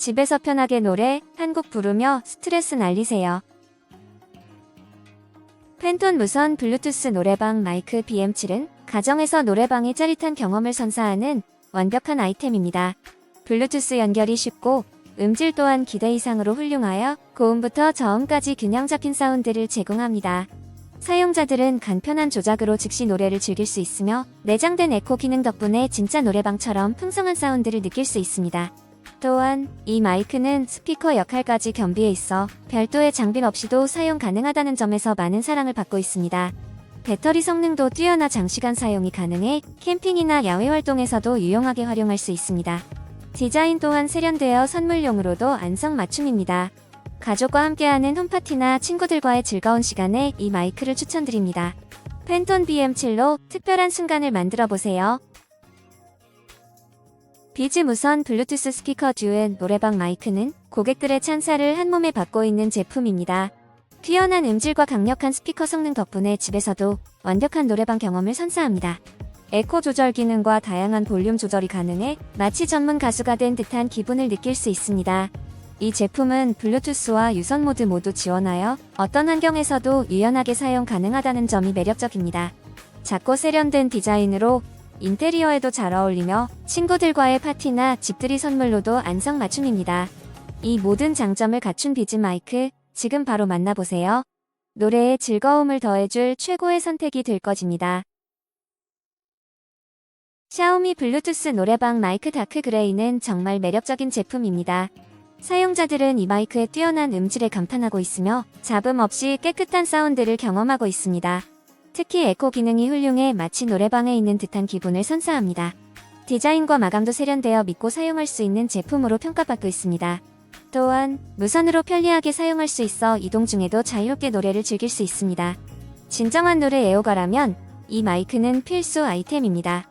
집에서 편하게 노래 한 곡 부르며 스트레스 날리세요. 팬톤 무선 블루투스 노래방 마이크 BM7은 가정에서 노래방의 짜릿한 경험을 선사하는 완벽한 아이템입니다. 블루투스 연결이 쉽고 음질 또한 기대 이상으로 훌륭하여 고음부터 저음까지 균형 잡힌 사운드를 제공합니다. 사용자들은 간편한 조작으로 즉시 노래를 즐길 수 있으며 내장된 에코 기능 덕분에 진짜 노래방처럼 풍성한 사운드를 느낄 수 있습니다. 또한 이 마이크는 스피커 역할까지 겸비해 있어 별도의 장비 없이도 사용 가능하다는 점에서 많은 사랑을 받고 있습니다. 배터리 성능도 뛰어나 장시간 사용이 가능해 캠핑이나 야외 활동에서도 유용하게 활용할 수 있습니다. 디자인 또한 세련되어 선물용으로도 안성맞춤입니다. 가족과 함께하는 홈파티나 친구들과의 즐거운 시간에 이 마이크를 추천드립니다. 팬톤 BM7로 특별한 순간을 만들어 보세요. 비즈 무선 블루투스 스피커 듀엔 노래방 마이크는 고객들의 찬사를 한 몸에 받고 있는 제품입니다. 뛰어난 음질과 강력한 스피커 성능 덕분에 집에서도 완벽한 노래방 경험을 선사합니다. 에코 조절 기능과 다양한 볼륨 조절이 가능해 마치 전문 가수가 된 듯한 기분을 느낄 수 있습니다. 이 제품은 블루투스와 유선 모드 모두 지원하여 어떤 환경에서도 유연하게 사용 가능하다는 점이 매력적입니다. 작고 세련된 디자인으로 인테리어에도 잘 어울리며 친구들과의 파티나 집들이 선물로도 안성맞춤입니다. 이 모든 장점을 갖춘 비즈 마이크 지금 바로 만나보세요. 노래에 즐거움을 더해줄 최고의 선택이 될 것입니다. 샤오미 블루투스 노래방 마이크 다크 그레이는 정말 매력적인 제품입니다. 사용자들은 이 마이크의 뛰어난 음질에 감탄하고 있으며 잡음 없이 깨끗한 사운드를 경험하고 있습니다. 특히 에코 기능이 훌륭해 마치 노래방에 있는 듯한 기분을 선사합니다. 디자인과 마감도 세련되어 믿고 사용할 수 있는 제품으로 평가받고 있습니다. 또한 무선으로 편리하게 사용할 수 있어 이동 중에도 자유롭게 노래를 즐길 수 있습니다. 진정한 노래 애호가라면 이 마이크는 필수 아이템입니다.